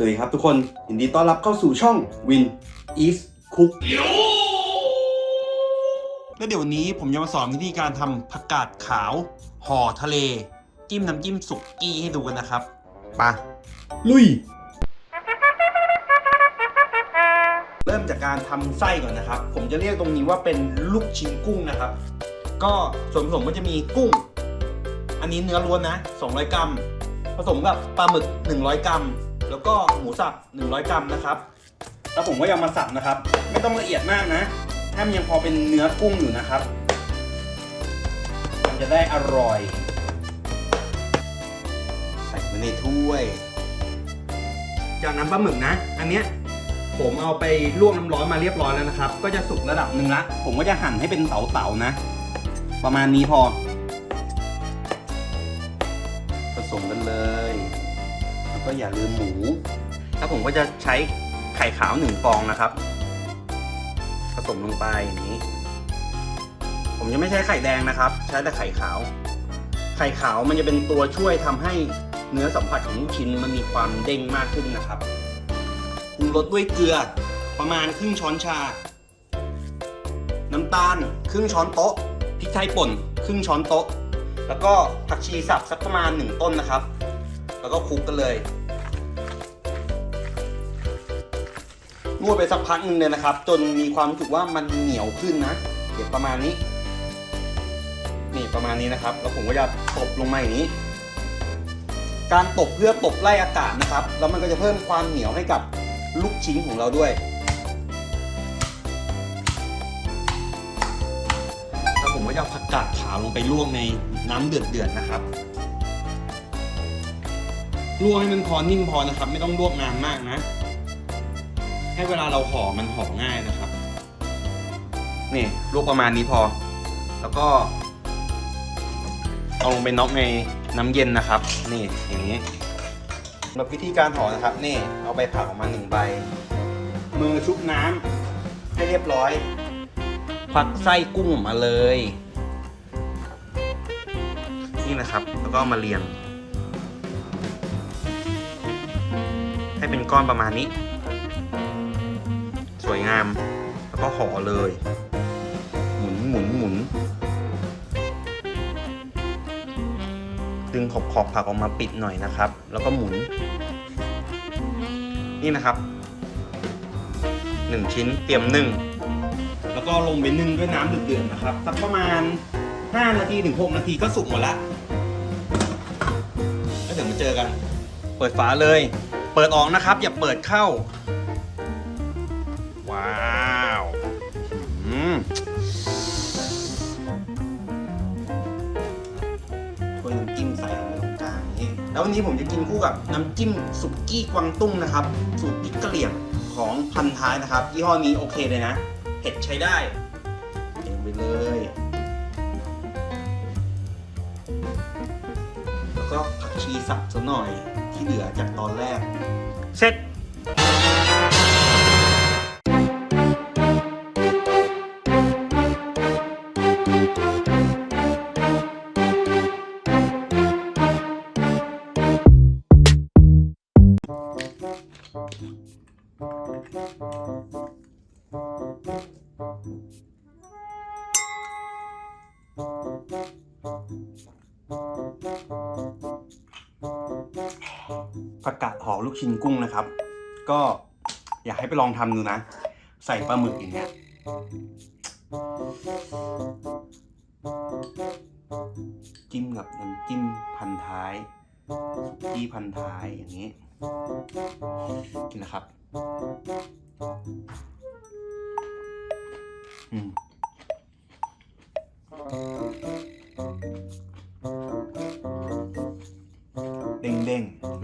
สวัสดีครับทุกคนยินดีต้อนรับเข้าสู่ช่อง Win East Cook แล้วเดี๋ยววันนี้ผมจะมาสอนวิธีการทำผักกาดขาว ห่อทะเล จิ้มน้ำจิ้มสุกี้ให้ดูกันนะครับไปะลุย เริ่มจากการทำไส้ก่อนนะครับ ผมจะเรียกตรงนี้ว่าเป็นลูกชิ้นกุ้งนะครับ ก็ส่วนผสมก็จะมีกุ้ง อันนี้เนื้อล้วนนะ 200 กรัม ผสมกับปลาหมึก 100 กรัม แล้วก็หมูสับ 100 กรัมนะครับ แล้วผมก็ยังมาสับนะครับ ไม่ต้องละเอียดมากนะให้มันยังพอเป็นเนื้อกุ้งอยู่นะครับ มันจะได้อร่อย ใส่ไว้ในถ้วย จากนั้นปลาหมึกนะ อันเนี้ยผมเอาไปลวกน้ำร้อนมาเรียบร้อยแล้วนะครับ ก็จะสุกระดับหนึ่งละ ผมก็จะหั่นให้เป็นเต๋าๆนะ ประมาณนี้พอ ก็อย่าลืมหมู แล้วผมก็จะใช้ไข่ขาวหนึ่งฟองนะครับ ผสมลงไปอย่างนี้ ผมจะไม่ใช้ไข่แดงนะครับ ใช้แต่ไข่ขาว ไข่ขาวมันจะเป็นตัวช่วยทำให้เนื้อสัมผัสของลูกชิ้นมันมีความเด้งมากขึ้นนะครับปรุงรสด้วยเกลือประมาณครึ่งช้อนชา น้ำตาลครึ่งช้อนโต๊ะ พริกไทยป่นครึ่งช้อนโต๊ะ แล้วก็ผักชีสับสักประมาณหนึ่งต้นนะครับ แล้วก็คลุกกันเลย นวดไปสักพักหนึ่งเลยนะครับ จนมีความรู้สึกว่ามันเหนียวขึ้นนะเดี๋ยวประมาณนี้ นี่ประมาณนี้นะครับ แล้วผมก็จะตบลงมาอย่างนี้ การตบเพื่อตบไล่อากาศนะครับ แล้วมันก็จะเพิ่มความเหนียวให้กับลูกชิ้นของเราด้วยแล้วผมก็จะเอาผักกาดขาวลงไปลวกในน้ำเดือดๆนะครับลวกให้มันพอนิ่มพอนะครับ ไม่ต้องลวกนานมากนะ ให้เวลาเราห่อมันห่อง่ายนะครับ นี่ลวกประมาณนี้พอ แล้วก็ เอาลงไปน็อกในน้ำเย็นนะครับ นี่อย่างนี้สำหรับวิธีการห่อนะครับ นี่เอาใบผักออกมาหนึ่งใบ มือชุบน้ำให้เรียบร้อยควักไส้กุ้งออกมาเลย นี่นะครับ แล้วก็มาเรียง ให้เป็นก้อนประมาณนี้ วยงาม แล้วก็ห่อเลย หมุนหมุนหมุนดึงขอบขอบผักออกมาปิดหน่อยนะครับ แล้วก็หมุน นี่นะครับหนึ่งชิ้นเตรียมนึ่งแล้วก็ลงไปนึ่งด้วยน้ำเดือดๆนะครับสักประมาณ 5 นาทีถึง6นาทีก็สุกหมดละแล้วเดี๋ยวมาเจอกัน เปิดฝาเลย เปิดออกนะครับ อย่าเปิดเข้า ว้าวอืมถ้วยน้ำจิ้มใส่ตรงกลางนี่แล้ววันนี้ผมจะกินคู่กับน้ำจิ้มสุกี้กวางตุ้งนะครับ สูตรพริกกะเหรี่ยงของพันท้ายนะครับยี่ห้อนี้โอเคเลยนะเผ็ดใช้ได้เต็มไปเลยแล้วก็ผักชีสับซะหน่อยที่เหลือจากตอนแรก เสร็จ ผักกาดห่อลูกชิ้นกุ้งนะครับ ก็อยากให้ไปลองทำดูนะ ใส่ปลาหมึกอย่างเงี้ยจิ้มกับน้ำจิ้มพันท้ายสุกี้พันท้ายอย่างนี้กินนะครับ อืม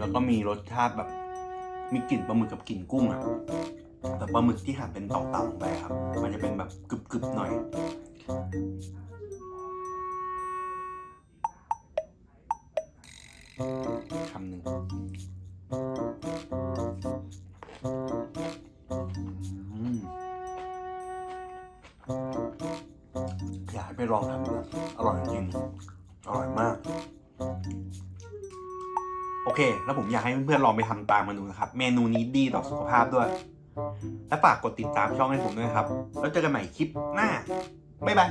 แล้วก็มีรสชาติแบบ มีกลิ่นปลาหมึกกับกลิ่นกุ้งอะแต่ปลาหมึกที่หั่นเป็นเต่าๆลงไปครับ มันจะเป็นแบบกรึบๆหน่อย คำหนึ่งอืมอยากให้ไปลองทำดูอร่อยจริง อร่อยมาก เค แล้วผมอยากให้เพื่อนๆลองไปทำตามมาดูนะครับ เมนูนี้ดีต่อสุขภาพด้วย และฝากกดติดตามช่องให้ผมด้วยครับ แล้วเจอกันใหม่คลิปหน้า บ๊ายบาย